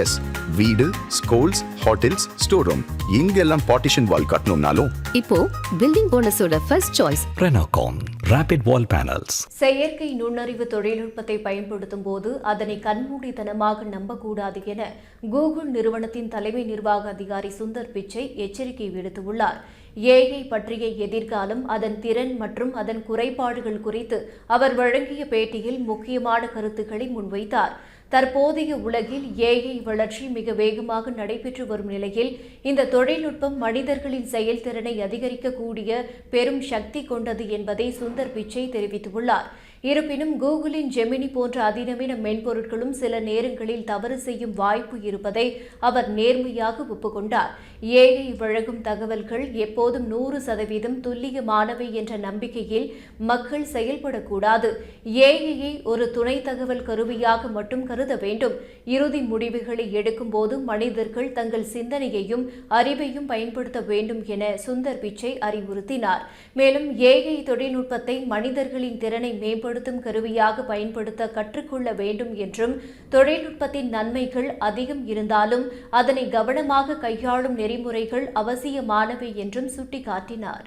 S வீடு schools hotels store room இங்கெல்லாம் partition wall கட்டணும்னாலும். இப்போ building போனஸோட first choice Renocon Rapid Wall Panels. செயற்கை நுண்ணறிவு தொழில்நுட்பத்தை பயன்படுத்தும் போது அதனை கண்மூடித்தனமாக நம்பக்கூடாது என கூகுள் நிறுவனத்தின் தலைமை நிர்வாக அதிகாரி சுந்தர் பிச்சை எச்சரிக்கை விடுத்துள்ளார். ஏஐ பற்றிய எதிர்காலம் அதன் திறன் மற்றும் அதன் குறைபாடுகள் குறித்து அவர் வழங்கிய பேட்டியில் முக்கியமான கருத்துக்களை முன்வைத்தார். தற்போதைய உலகில் ஏஐ வளர்ச்சி மிக வேகமாக நடைபெற்று வரும் நிலையில் இந்த தொழில்நுட்பம் மனிதர்களின் செயல்திறனை அதிகரிக்கக்கூடிய பெரும் சக்தி கொண்டது என்பதை சுந்தர் பிச்சை தெரிவித்துள்ளார். இருப்பினும் கூகுளின் ஜெமினி போன்ற அதிநவீன மென்பொருட்களும் சில நேரங்களில் தவறு செய்யும் வாய்ப்பு இருப்பதை அவர் நேர்மையாக ஒப்புக்கொண்டார். ஏஐ வழங்கும் தகவல்கள் எப்போதும் நூறு சதவீதம் துல்லியமானவை என்ற நம்பிக்கையில் மக்கள் செயல்படக்கூடாது. ஏஐயை ஒரு துணை தகவல் கருவியாக மட்டும் கருத வேண்டும். இறுதி முடிவுகளை எடுக்கும்போது மனிதர்கள் தங்கள் சிந்தனையையும் அறிவையும் பயன்படுத்த வேண்டும் என சுந்தர் பிச்சை அறிவுறுத்தினார். மேலும் ஏஐ தொழில்நுட்பத்தை மனிதர்களின் திறனை மேம்படுத்தும் கருவியாக பயன்படுத்த கற்றுக்கொள்ள வேண்டும் என்றும் தொழில்நுட்பத்தின் நன்மைகள் அதிகம் இருந்தாலும் அதனை கவனமாக கையாளும் நெறிமுறைகள் அவசியமானவை என்றும் சுட்டிக்காட்டினார்.